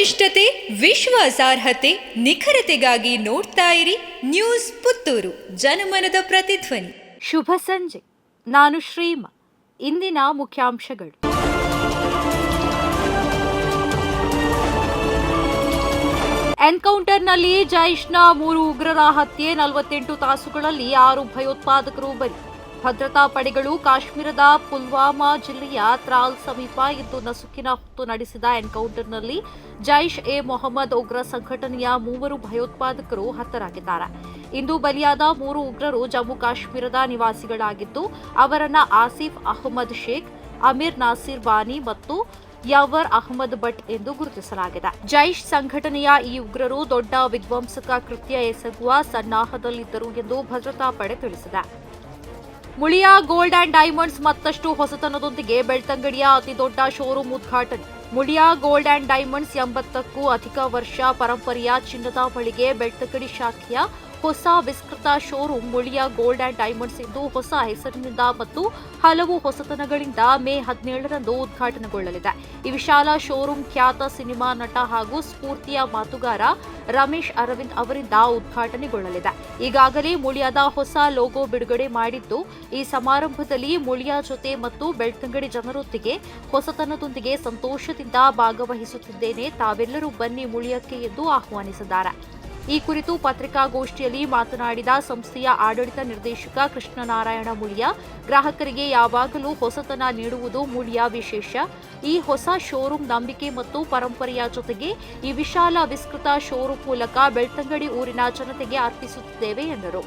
ವಸ್ತುನಿಷ್ಠತೆ ವಿಶ್ವಾಸಾರ್ಹತೆ ನಿಖರತೆಗಾಗಿ ನೋಡ್ತಾ ಇರಿ ನ್ಯೂಸ್ ಪುತ್ತೂರು. ಜನಮನದ ಪ್ರತಿಧ್ವನಿ. ಶುಭ ಸಂಜೆ. ನಾನು ಶ್ರೀಮ. ಇಂದಿನ ಮುಖ್ಯಾಂಶಗಳು. ಎನ್ಕೌಂಟರ್ನಲ್ಲಿ ಜೈಷ್ನ ಮೂರು ಉಗ್ರರ ಹತ್ಯೆ, ನಲವತ್ತೆಂಟು ತಾಸುಗಳಲ್ಲಿ ಆರು ಭಯೋತ್ಪಾದಕರು ಬಲಿ. ಭದ್ರತಾ ಪಡೆಗಳು ಕಾಶ್ಮೀರದ ಪುಲ್ವಾಮಾ ಜಿಲ್ಲೆಯ ತ್ರಾಲ್ ಸಮೀಪ ಇಂದು ನಸುಕಿನ ಹೊತ್ತು ನಡೆಸಿದ ಎನ್ಕೌಂಟರ್ನಲ್ಲಿ ಜೈಷ್ ಎ ಮೊಹಮ್ಮದ್ ಉಗ್ರ ಸಂಘಟನೆಯ ಮೂವರು ಭಯೋತ್ಪಾದಕರು ಹತರಾಗಿದ್ದಾರೆ. ಇಂದು ಬಲಿಯಾದ ಮೂರು ಉಗ್ರರು ಜಮ್ಮು ಕಾಶ್ಮೀರದ ನಿವಾಸಿಗಳಾಗಿದ್ದು, ಅವರನ್ನ ಆಸಿಫ್ ಅಹಮದ್ ಶೇಖ್, ಅಮೀರ್ ನಾಸಿರ್ ಬಾನಿ ಮತ್ತು ಯವರ್ ಅಹಮದ್ ಭಟ್ ಎಂದು ಗುರುತಿಸಲಾಗಿದೆ. ಜೈಷ್ ಸಂಘಟನೆಯ ಈ ಉಗ್ರರು ದೊಡ್ಡ ವಿಧ್ವಂಸಕ ಕೃತ್ಯ ಎಸಗುವ ಸನ್ನಾಹದಲ್ಲಿದ್ದರು ಎಂದು ಭದ್ರತಾ ಪಡೆ ತಿಳಿಸಿದೆ. ಮುಳಿಯಾ ಗೋಲ್ಡ್ ಆ್ಯಂಡ್ ಡೈಮಂಡ್ಸ್ ಮತ್ತಷ್ಟು ಹೊಸತನದೊಂದಿಗೆ ಬೆಳ್ತಂಗಡಿಯ ಅತಿದೊಡ್ಡ ಶೋರೂಮ್ ಉದ್ಘಾಟನೆ. ಮುಳಿಯಾ ಗೋಲ್ಡ್ ಅಂಡ್ ಡೈಮಂಡ್ಸ್ ಎಂಬತ್ತಕ್ಕೂ ಅಧಿಕ ವರ್ಷ ಪರಂಪರೆಯ ಚಿನ್ನದ ಮಳಿಗೆ ಬೆಳ್ತಂಗಡಿ ಶಾಖೆಯ ಹೊಸ ವಿಸ್ತೃತ showroom Muliya gold and diamonds ಎಂದು ಹೊಸ ಹೆಸರಿನಿಂದ ಮತ್ತು ಹಲವು ಹೊಸತನಗಳಿಂದ ಮೇ ಹದಿನೇಳರಂದು ಉದ್ಘಾಟನೆಗೊಳ್ಳಲಿದೆ. ಈ ವಿಶಾಲ ಶೋರೂಮ್ ಖ್ಯಾತ ಸಿನಿಮಾ ನಟ ಹಾಗೂ ಸ್ಫೂರ್ತಿಯ ಮಾತುಗಾರ ರಮೇಶ್ ಅರವಿಂದ್ ಅವರಿಂದ ಉದ್ಘಾಟನೆಗೊಳ್ಳಲಿದೆ. ಈಗಾಗಲೇ ಮುಳಿಯಾದ ಹೊಸ ಲೋಗೋ ಬಿಡುಗಡೆ ಮಾಡಿದ್ದು, ಈ ಸಮಾರಂಭದಲ್ಲಿ ಮುಳಿಯ ಜೊತೆ ಮತ್ತು ಬೆಳ್ತಂಗಡಿ ಜನರೊಂದಿಗೆ ಹೊಸತನದೊಂದಿಗೆ ಸಂತೋಷದಿಂದ ಭಾಗವಹಿಸುತ್ತಿದ್ದೇನೆ. ತಾವೆಲ್ಲರೂ ಬನ್ನಿ ಮುಳಿಯಕ್ಕೆ ಎಂದು ಆಹ್ವಾನಿಸಿದ್ದಾರೆ. ಈ ಕುರಿತು ಪತ್ರಿಕಾಗೋಷ್ಠಿಯಲ್ಲಿ ಮಾತನಾಡಿದ ಸಂಸ್ಥೆಯ ಆಡಳಿತ ನಿರ್ದೇಶಕ ಕೃಷ್ಣನಾರಾಯಣ ಮುಳಿಯ, ಗ್ರಾಹಕರಿಗೆ ಯಾವಾಗಲೂ ಹೊಸತನ ನೀಡುವುದು ಮುಳಿಯ ವಿಶೇಷ. ಈ ಹೊಸ ಶೋರೂಂ ನಂಬಿಕೆ ಮತ್ತು ಪರಂಪರೆಯ ಜೊತೆಗೆ ಈ ವಿಶಾಲ ವಿಸ್ತೃತ ಶೋರೂಂ ಮೂಲಕ ಬೆಳ್ತಂಗಡಿ ಊರಿನ ಜನತೆಗೆ ಅರ್ಪಿಸುತ್ತಿದ್ದೇವೆ ಎಂದರು.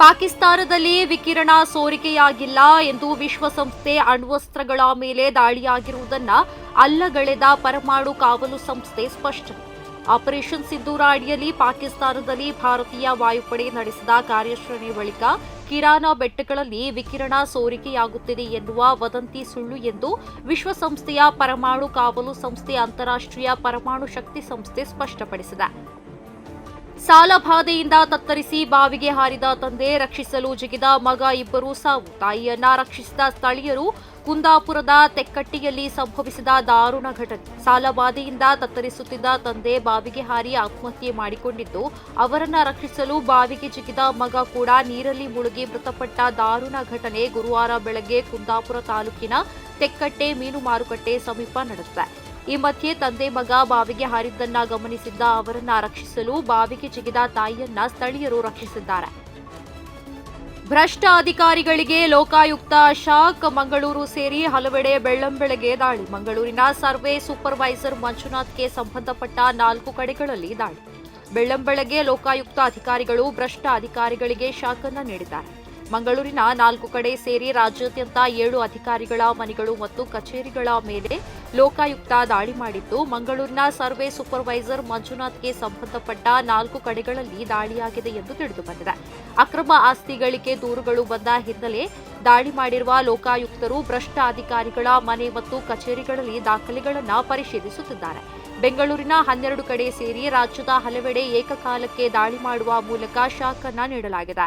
ಪಾಕಿಸ್ತಾನದಲ್ಲಿ ವಿಕಿರಣ ಸೋರಿಕೆಯಾಗಿಲ್ಲ ಎಂದು ವಿಶ್ವಸಂಸ್ಥೆ ಅಣ್ವಸ್ತ್ರಗಳ ಮೇಲೆ ದಾಳಿಯಾಗಿರುವುದನ್ನು ಅಲ್ಲಗಳೆದ ಪರಮಾಣು ಕಾವಲು ಸಂಸ್ಥೆ ಸ್ಪಷ್ಟನೆ ಆಪರೇಷನ್ ಸಿದ್ದೂರ ಅಡಿಯಲ್ಲಿ ಪಾಕಿಸ್ತಾನದಲ್ಲಿ ಭಾರತೀಯ ವಾಯುಪಡೆ ನಡೆಸಿದ ಕಾರ್ಯಾಚರಣೆ ಬಳಿಕ ಕಿರಾನಾ ಬೆಟ್ಟಗಳಲ್ಲಿ ವಿಕಿರಣ ಸೋರಿಕೆಯಾಗುತ್ತಿದೆ ಎನ್ನುವ ವದಂತಿ ಸುಳ್ಳು ಎಂದು ವಿಶ್ವಸಂಸ್ಥೆಯ ಪರಮಾಣು ಕಾವಲು ಸಂಸ್ಥೆ ಅಂತಾರಾಷ್ಟ್ರೀಯ ಪರಮಾಣು ಶಕ್ತಿ ಸಂಸ್ಥೆ ಸ್ಪಷ್ಟಪಡಿಸಿದೆ. ಸಾಲಬಾಧೆಯಿಂದ ತತ್ತರಿಸಿ ಬಾವಿಗೆ ಹಾರಿದ ತಂದೆ ರಕ್ಷಿಸಲು ಜಿಗಿದ ಮಗ ಇಬ್ಬರು ಸಾವು. ತಾಯಿಯನ್ನ ರಕ್ಷಿಸಿದ ಸ್ಥಳೀಯರು ಕುಂದಾಪುರದ ತೆಕ್ಕಟ್ಟಿಯಲ್ಲಿ ಸಂಭವಿಸಿದ ದಾರುಣ ಘಟನೆ. ಸಾಲಬಾಧೆಯಿಂದ ತತ್ತರಿಸುತ್ತಿದ್ದ ತಂದೆ ಬಾವಿಗೆ ಹಾರಿ ಆತ್ಮಹತ್ಯೆ ಮಾಡಿಕೊಂಡಿದ್ದು, ಅವರನ್ನ ರಕ್ಷಿಸಲು ಬಾವಿಗೆ ಜಿಗಿದ ಮಗ ಕೂಡ ನೀರಲ್ಲಿ ಮುಳುಗಿ ಮೃತಪಟ್ಟ ದಾರುಣ ಘಟನೆ ಗುರುವಾರ ಬೆಳಗ್ಗೆ ಕುಂದಾಪುರ ತಾಲೂಕಿನ ತೆಕ್ಕಟ್ಟೆ ಮೀನು ಮಾರುಕಟ್ಟೆ ಸಮೀಪ ನಡೆದಿದೆ. ಈ ಮಧ್ಯೆ ತಂದೆ ಮಗ ಬಾವಿಗೆ ಹಾರಿದ್ದನ್ನ ಗಮನಿಸಿದ್ದ ಅವರನ್ನ ರಕ್ಷಿಸಲು ಬಾವಿಗೆ ಜಿಗಿದ ತಾಯಿಯನ್ನ ಸ್ಥಳೀಯರು ರಕ್ಷಿಸಿದ್ದಾರೆ. ಭ್ರಷ್ಟ ಅಧಿಕಾರಿಗಳಿಗೆ ಲೋಕಾಯುಕ್ತ ಶಾಕ್ ಮಂಗಳೂರು ಸೇರಿ ಹಲವೆಡೆ ಬೆಳ್ಳಂಬೆಳಗ್ಗೆ ದಾಳಿ. ಮಂಗಳೂರಿನ ಸರ್ವೆ ಸೂಪರ್ವೈಸರ್ ಮಂಜುನಾಥ್ಗೆ ಸಂಬಂಧಪಟ್ಟ ನಾಲ್ಕು ಕಡೆಗಳಲ್ಲಿ ದಾಳಿ. ಬೆಳ್ಳಂಬೆಳಗ್ಗೆ ಲೋಕಾಯುಕ್ತ ಅಧಿಕಾರಿಗಳು ಭ್ರಷ್ಟ ಅಧಿಕಾರಿಗಳಿಗೆ ಶಾಕ್ ಅನ್ನ ನೀಡಿದ್ದಾರೆ. ಮಂಗಳೂರಿನ ನಾಲ್ಕು ಕಡೆ ಸೇರಿ ರಾಜ್ಯಾದ್ಯಂತ ಏಳು ಅಧಿಕಾರಿಗಳ ಮನೆಗಳು ಮತ್ತು ಕಚೇರಿಗಳ ಮೇಲೆ ಲೋಕಾಯುಕ್ತ ದಾಳಿ ಮಾಡಿದ್ದು, ಮಂಗಳೂರಿನ ಸರ್ವೆ ಸೂಪರ್ವೈಸರ್ ಮಂಜುನಾಥ್ಗೆ ಸಂಬಂಧಪಟ್ಟ ನಾಲ್ಕು ಕಡೆಗಳಲ್ಲಿ ದಾಳಿಯಾಗಿದೆ ಎಂದು ತಿಳಿದುಬಂದಿದೆ. ಅಕ್ರಮ ಆಸ್ತಿ ಗಳಿಕೆ ದೂರುಗಳು ಬಂದ ಹಿನ್ನೆಲೆ ದಾಳಿ ಮಾಡಿರುವ ಲೋಕಾಯುಕ್ತರು ಭ್ರಷ್ಟ ಅಧಿಕಾರಿಗಳ ಮನೆ ಮತ್ತು ಕಚೇರಿಗಳಲ್ಲಿ ದಾಖಲೆಗಳನ್ನು ಪರಿಶೀಲಿಸುತ್ತಿದ್ದಾರೆ. ಬೆಂಗಳೂರಿನ ಹನ್ನೆರಡು ಕಡೆ ಸೇರಿ ರಾಜ್ಯದ ಹಲವೆಡೆ ಏಕಕಾಲಕ್ಕೆ ದಾಳಿ ಮಾಡುವ ಮೂಲಕ ಶಾಕನ್ನ ನೀಡಲಾಗಿದೆ.